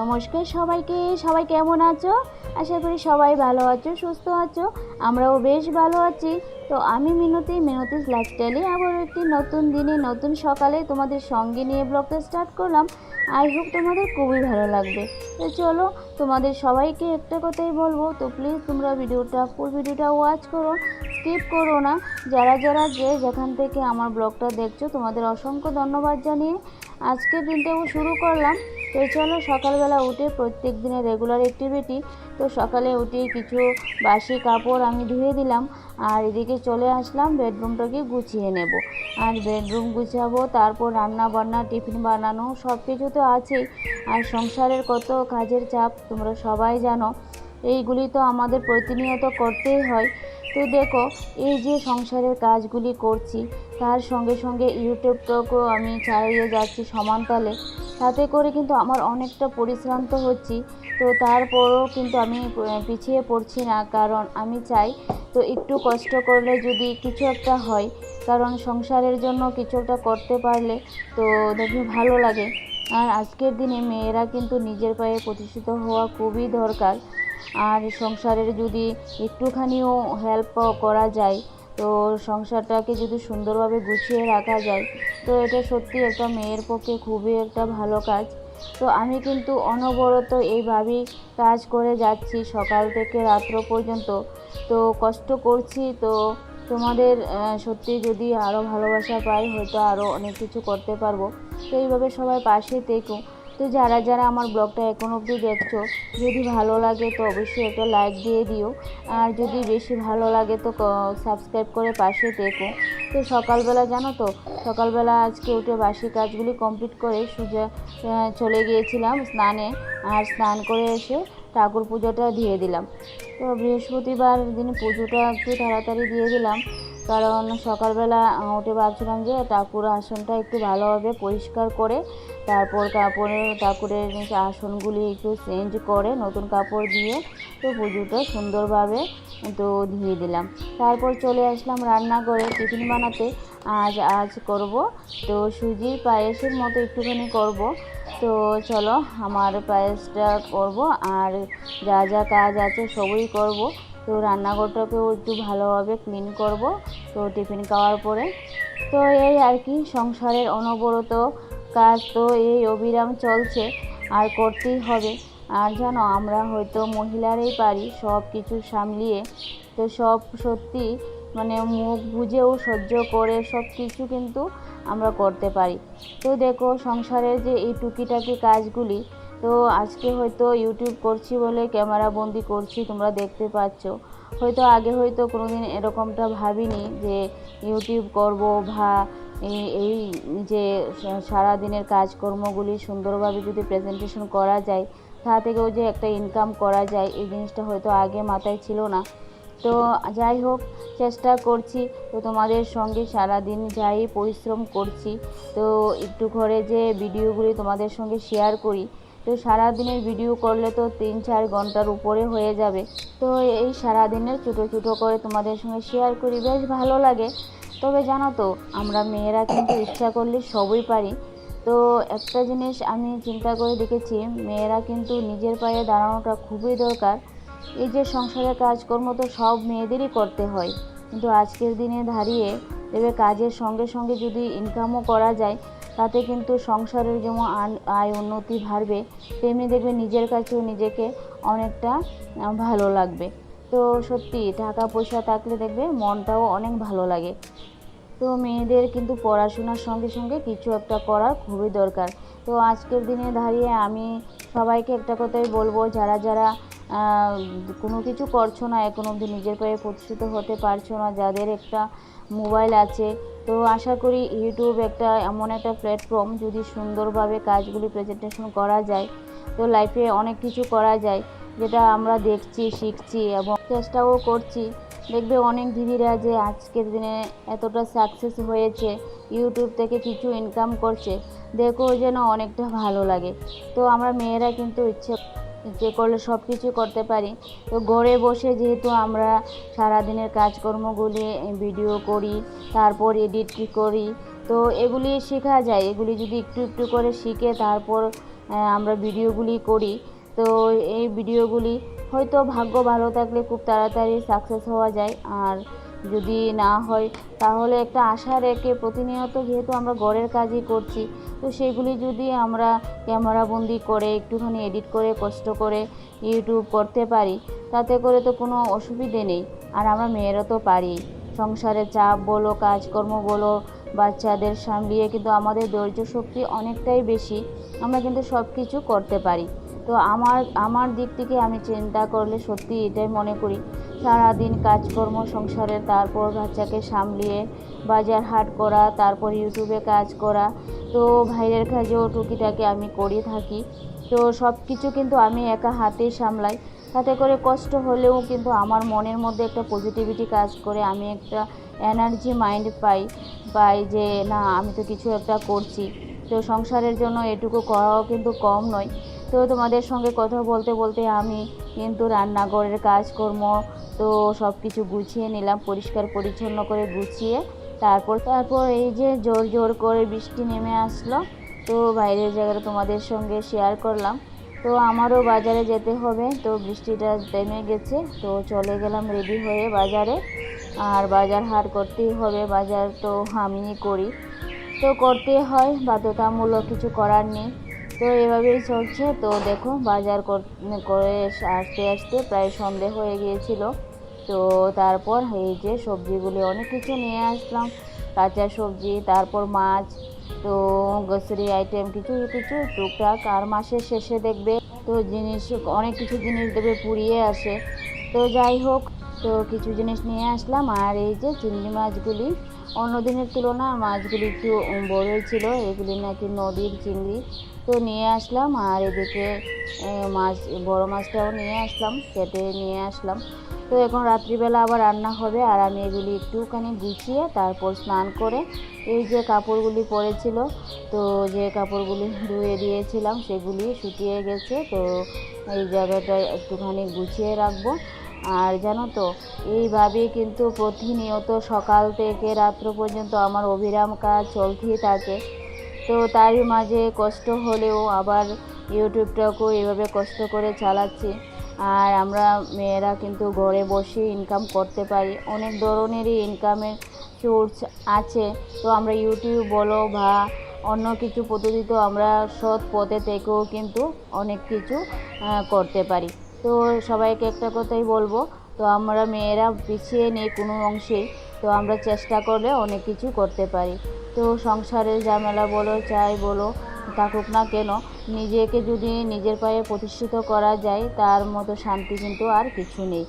নমস্কার সবাইকে। সবাই কেমন আছো? আশা করি সবাই ভালো আছো, সুস্থ আছো। আমরাও বেশ ভালো আছি। তো আমি মিনতি, মিনতিস লাইফস্টাইলে আবার একটি নতুন দিনে, নতুন সকালে তোমাদের সঙ্গে নিয়ে ব্লগটা স্টার্ট করলাম। আই হোপ তোমাদের খুবই ভালো লাগবে। তো চলো, তোমাদের সবাইকে একটা কথাই বলব। তো প্লিজ তোমরা ভিডিওটা ফুল ভিডিওটা ওয়াচ করো স্কিপ করো না। যারা যারা যে যেখান থেকে আমার ব্লগটা দেখছ, তোমাদের অসংখ্য ধন্যবাদ জানিয়ে আজকের দিনটাও শুরু করলাম। তো চলো সকালবেলা উঠে প্রত্যেক দিনের রেগুলার অ্যাক্টিভিটি তো সকালে উঠে কিছু বাসি কাপড় আমি ধুয়ে দিলাম আর এদিকে চলে আসলাম বেডরুমটাকে গুছিয়ে নেব। আর বেডরুম গুছাবো, তারপর রান্না বান্না, টিফিন বানানো সব কিছু তো আছেই। আর সংসারের কত কাজের চাপ তোমরা সবাই জানো। এইগুলি তো আমাদের প্রতিনিয়ত করতেই হয়। তো দেখো, এই যে সংসারের কাজগুলি করছি, তার সঙ্গে সঙ্গে ইউটিউবটাকেও আমি চালিয়ে যাচ্ছি সমানতালে তাতে করে কিন্তু আমার অনেকটা পরিশ্রান্ত হচ্ছি। তো তারপরও কিন্তু আমি পিছিয়ে পড়ছি না, কারণ আমি চাই তো একটু কষ্ট করলে যদি কিছু একটা হয়, কারণ সংসারের জন্য কিছু একটা করতে পারলে তো দেখবে ভালো লাগে। আর আজকের দিনে মেয়েরা কিন্তু নিজের পায়ে প্রতিষ্ঠিত হওয়া খুবই দরকার। আর সংসারের যদি একটুখানিও হেল্প করা যায়, তো সংসারটাকে যদি সুন্দরভাবে গুছিয়ে রাখা যায়, তো এটা সত্যি একটা মেয়ের পক্ষে খুবই একটা ভালো কাজ। তো আমি কিন্তু অনবরত এইভাবেই কাজ করে যাচ্ছি সকাল থেকে রাত্র পর্যন্ত। তো কষ্ট করছি, তো তোমাদের সত্যি যদি আরও ভালোবাসা পাই, হয়তো আরও অনেক কিছু করতে পারব। তো এইভাবে সবাই পাশে থেকো। তো যারা যারা আমার ব্লগটা এখন অবধি দেখছ, যদি ভালো লাগে তো অবশ্যই একটা লাইক দিয়ে দিও। আর যদি বেশি ভালো লাগে তো সাবস্ক্রাইব করে পাশে থেকো। তো সকালবেলা জানো তো, সকালবেলা আজকে উঠে বাসি কাজগুলি কমপ্লিট করে সোজা চলে গিয়েছিলাম স্নানে। আর স্নান করে এসে ঠাকুর পুজোটা দিয়ে দিলাম। তো বৃহস্পতিবার দিন পুজোটা একটু তাড়াতাড়ি দিয়ে দিলাম। কারণ সকালবেলা উঠে ভাবছিলাম যে ঠাকুর আসনটা একটু ভালোভাবে পরিষ্কার করে তারপর কাপড়ের, ঠাকুরের আসনগুলি একটু চেঞ্জ করে নতুন কাপড় দিয়ে তো পুজোটা সুন্দরভাবে তো দিয়ে দিলাম। তারপর চলে আসলাম রান্নাঘরে টিফিন বানাতে। আজ আজ করব। তো সুজির পায়েসের মতো একটুখানি করব। তো চলো আমার পায়েসটা করব আর যা যা কাজ আছে সবই করব। তো রান্নাঘরটাকেও একটু ভালোভাবে ক্লিন করব, তো টিফিন খাওয়ার পরে। তো এই আর কি, সংসারের অনবরত কাজ তো এই অবিরাম চলছে, আর করতেই হবে। আর জানো, আমরা হয়তো মহিলারাই পারি সব কিছু সামলিয়ে, তো সব সত্যি মানে মুখ বুঝেও সহ্য করে সব কিছু কিন্তু আমরা করতে পারি। তো দেখো, সংসারের যে এই টুকিটাকি কাজগুলি তো আজকে হয়তো ইউটিউব করছি বলে ক্যামেরা বন্দি করছি, তোমরা দেখতে পাচ্ছ। হয়তো আগে হয়তো কোনো দিন এরকমটা ভাবিনি যে ইউটিউব করব বা এই যে সা- সারাদিনের কাজকর্মগুলি সুন্দরভাবে যদি প্রেজেন্টেশন করা যায়, তা থেকেও যে একটা ইনকাম করা যায়, এই জিনিসটা হয়তো আগে মাথায় ছিল না। তো যাই হোক, চেষ্টা করছি। তো তোমাদের সঙ্গে সারাদিন যাই পরিশ্রম করছি। তো একটু ঘরে যে ভিডিওগুলি তোমাদের সঙ্গে শেয়ার করি তো সারাদিনের ভিডিও করলে তো তিন চার ঘণ্টার উপরে হয়ে যাবে। তো এই সারাদিনের ছোটো ছোটো করে তোমাদের সঙ্গে শেয়ার করি, বেশ ভালো লাগে। তবে জানো তো, আমরা মেয়েরা কিন্তু ইচ্ছা করলে সবই পারি। তো একটা জিনিস আমি চিন্তা করে দেখেছি, মেয়েরা কিন্তু নিজের পায়ে দাঁড়ানোটা খুবই দরকার। এই যে সংসারের কাজকর্ম তো সব মেয়েদেরই করতে হয়। কিন্তু আজকের দিনে দাঁড়িয়ে দেবে কাজের সঙ্গে সঙ্গে যদি ইনকামও করা যায় তাতে কিন্তু সংসারের যেমন আয় উন্নতি বাড়বে, তেমনি দেখবে নিজের কাছেও নিজেকে অনেকটা ভালো লাগবে। তো সত্যি টাকা পয়সা থাকলে দেখবে মনটাও অনেক ভালো লাগে। তো মেয়েদের কিন্তু পড়াশোনার সঙ্গে সঙ্গে কিছু একটা করা খুবই দরকার। তো আজকের দিনে দাঁড়িয়ে আমি সবাইকে একটা কথাই বলব, যারা যারা কোনো কিছু করছ না, এখন অবধি নিজের পায়ে প্রতিষ্ঠিত হতে পারছ না, যাদের একটা মোবাইল আছে তো আশা করি ইউটিউব একটা এমন একটা প্ল্যাটফর্ম যদি সুন্দরভাবে কাজগুলি প্রেজেন্টেশন করা যায়, তো লাইফে অনেক কিছু করা যায়, যেটা আমরা দেখছি, শিখছি এবং চেষ্টাও করছি। দেখবে অনেক দিদিরা যে আজকের দিনে এতটা সাকসেস হয়েছে ইউটিউব থেকে কিছু ইনকাম করছে, দেখো যেন অনেকটা ভালো লাগে। তো আমরা মেয়েরা কিন্তু ইচ্ছে ইচ্ছে করলে সব কিছু করতে পারি। তো ঘরে বসে যেহেতু আমরা সারাদিনের কাজকর্মগুলি ভিডিও করি, তারপর এডিট করি, তো এগুলি শেখা যায়। এগুলি যদি একটু একটু করে শিখে তারপর আমরা ভিডিওগুলি করি। তো এই ভিডিওগুলি হয়তো ভাগ্য ভালো থাকলে খুব তাড়াতাড়ি সাকসেস হওয়া যায়। আর যদি না হয়, তাহলে একটা আশা রেখে প্রতিনিয়ত যেহেতু আমরা ঘরের কাজই করছি, তো সেগুলি যদি আমরা ক্যামেরাবন্দি করে একটুখানি এডিট করে, কষ্ট করে ইউটিউব করতে পারি, তাতে করে তো কোনো অসুবিধে নেই। আর আমরা মেয়েরা তো পারি। সংসারের চাপ বলো, কাজকর্ম বলো, বাচ্চাদের সামলিয়ে কিন্তু আমাদের ধৈর্য শক্তি অনেকটাই বেশি। আমরা কিন্তু সব কিছু করতে পারি। তো আমার আমার দিক থেকে আমি চিন্তা করলে সত্যি এটাই মনে করি, সারাদিন কাজকর্ম সংসারে তারপর বাচ্চাকে সামলিয়ে বাজার হাট করা, তারপর ইউটিউবে কাজ করা, তো বাইরের কাজেও টুকিটাকি আমি করে থাকি। তো সব কিছু কিন্তু আমি একা হাতেই সামলাই, তাতে করে কষ্ট হলেও কিন্তু আমার মনের মধ্যে একটা পজিটিভিটি কাজ করে, আমি একটা এনার্জি মাইন্ড পাই পাই যে না, আমি তো কিছু একটা করছি। তো সংসারের জন্য এটুকু করাও কিন্তু কম নয়। তো তোমাদের সঙ্গে কথা বলতে বলতে আমি কিন্তু রান্নাঘরের কাজকর্ম তো সব কিছু গুছিয়ে নিলাম, পরিষ্কার পরিচ্ছন্ন করে গুছিয়ে। তারপর তারপর এই যে জোর জোর করে বৃষ্টি নেমে আসলো, তো বাইরের জায়গাটা তোমাদের সঙ্গে শেয়ার করলাম। তো আমারও বাজারে যেতে হবে, তো বৃষ্টিটা থেমে গেছে, তো চলে গেলাম রেডি হয়ে বাজারে। আর বাজার হাট করতেই হবে, বাজার তো আমিই করি। তো করতে হয়, বাধ্যতামূলক কিছু করার নেই। তো এভাবেই চলছে। তো দেখো বাজার করে আসতে আসতে প্রায় সন্ধে হয়ে গিয়েছিল। তো তারপর এই যে সবজিগুলি, অনেক কিছু নিয়ে আসলাম। কাঁচা সবজি, তারপর মাছ, তো গ্রোসারি আইটেম কিছু কিছু টুকটাক আর মাসের শেষে দেখবে তো জিনিস, অনেক কিছু জিনিস দেবে পুড়িয়ে আসে। তো যাই হোক, তো কিছু জিনিস নিয়ে আসলাম। আর এই যে চিংড়ি মাছগুলি অন্য দিনের তুলনায় মাছগুলি একটু বড়ই ছিল। এগুলি নাকি নদীর চিংড়ি। তো নিয়ে আসলাম, আর এদিকে মাছ, বড় মাছটাও নিয়ে আসলাম, কেটে নিয়ে আসলাম। তো এখন রাত্রিবেলা আবার রান্না হবে, আর আমি এগুলি একটুখানি গুছিয়ে তারপর স্নান করে এই যে কাপড়গুলি পরেছিল তো যে কাপড়গুলি ধুয়ে দিয়েছিলাম সেগুলি শুকিয়ে গেছে। তো এই জায়গাটা একটুখানি গুছিয়ে রাখব। আর জানো তো, এইভাবেই কিন্তু প্রতিনিয়ত সকাল থেকে রাত্র পর্যন্ত আমার অবিরাম কাজ চলতেই থাকে। তো তারই মাঝে কষ্ট হলেও আবার ইউটিউবটাকেও এভাবে কষ্ট করে চালাচ্ছি। আর আমরা মেয়েরা কিন্তু ঘরে বসে ইনকাম করতে পারি। অনেক ধরনেরই ইনকামের সোর্স আছে। তো আমরা ইউটিউব বলো বা অন্য কিছু পদ্ধতিতেও আমরা সৎ পথে থেকেও কিন্তু অনেক কিছু করতে পারি। তো সবাইকে একটা কথাই বলব, তো আমরা মেয়েরা পিছিয়ে নেই কোনো অংশেই তো আমরা চেষ্টা করলে অনেক কিছু করতে পারি। তো সংসারের ঝামেলা বলো, চাই বলো, থাকুক না কেন, নিজেকে যদি নিজের পায়ে প্রতিষ্ঠিত করা যায়, তার মতো শান্তি কিন্তু আর কিছু নেই।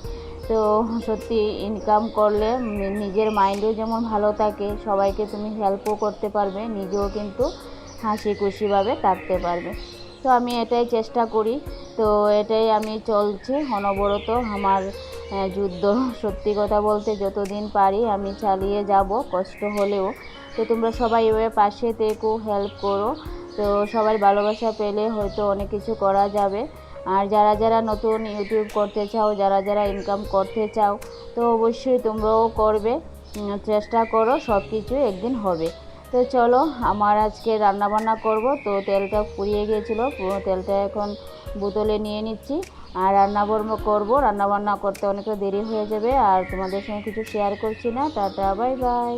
তো সত্যি ইনকাম করলে নিজের মাইন্ডও যেমন ভালো থাকে, সবাইকে তুমি হেল্পও করতে পারবে, নিজেও কিন্তু হাসি খুশিভাবে থাকতে পারবে। তো আমি এটাই চেষ্টা করি। তো এটাই আমি চলছে অনবরত আমার যুদ্ধ। সত্যি কথা বলতে যতদিন পারি আমি চালিয়ে যাব, কষ্ট হলেও। তো তোমরা সবাই এভাবে পাশে থেকো হেল্প করো। তো সবার ভালোবাসা পেলে হয়তো অনেক কিছু করা যাবে। আর যারা যারা নতুন ইউটিউব করতে চাও, যারা যারা ইনকাম করতে চাও, তো অবশ্যই তোমরাও করবে। চেষ্টা করো সব কিছু একদিন হবে। তো চলো, আমার আজকে রান্নাবান্না করব। তো তেলটা পুড়িয়ে গিয়েছিল, পুরো তেলটা এখন বোতলে নিয়ে নিচ্ছি। আর রান্না বান্না করব। রান্না বান্না করতে অনেকটা দেরি হয়ে যাবে, আর তোমাদের সঙ্গে কিছু শেয়ার করছি না। Tata bye bye